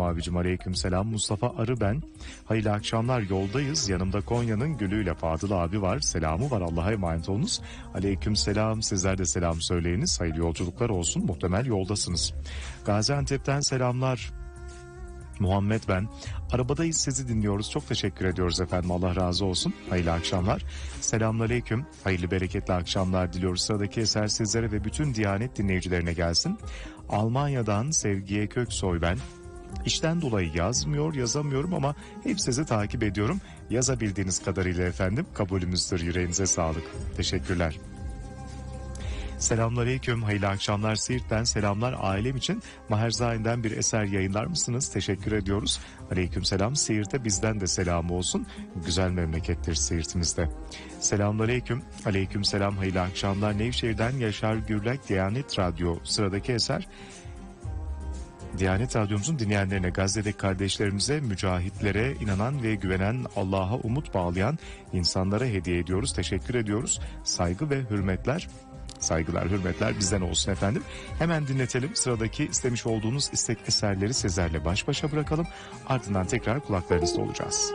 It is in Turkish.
Abicim aleyküm selam Mustafa Arı ben. Hayırlı akşamlar yoldayız. Yanımda Konya'nın gülüyle Fadıl abi var. Selamı var Allah'a emanet olunuz. Aleyküm selam sizler de selam söyleyiniz. Hayırlı yolculuklar olsun. Muhtemel yoldasınız. Gaziantep'ten selamlar. Muhammed ben. Arabadayız sizi dinliyoruz. Çok teşekkür ediyoruz efendim. Allah razı olsun. Hayırlı akşamlar. Selamünaleyküm. Hayırlı bereketli akşamlar diliyoruz. Sıradaki eser sizlere ve bütün Diyanet dinleyicilerine gelsin. Almanya'dan Sevgiye Köksoy ben. İşten dolayı yazmıyor, yazamıyorum ama hep sizi takip ediyorum. Yazabildiğiniz kadarıyla efendim. Kabulümüzdür. Yüreğinize sağlık. Teşekkürler. Selamünaleyküm, hayırlı akşamlar Siirt'ten selamlar ailem için Maherzain'den bir eser yayınlar mısınız? Teşekkür ediyoruz. Aleyküm selam Siirt'e bizden de selam olsun. Güzel memlekettir Siirt'imizde. Selamünaleyküm, aleyküm selam hayırlı akşamlar Nevşehir'den Yaşar Gürlek Diyanet Radyo sıradaki eser. Diyanet Radyomuzun dinleyenlerine, Gazze'deki kardeşlerimize, mücahitlere inanan ve güvenen, Allah'a umut bağlayan insanlara hediye ediyoruz. Teşekkür ediyoruz. Saygı ve hürmetler Saygılar, hürmetler bizden olsun efendim. Hemen dinletelim. Sıradaki istemiş olduğunuz istek eserleri sizlerle baş başa bırakalım. Ardından tekrar kulaklarınızda olacağız.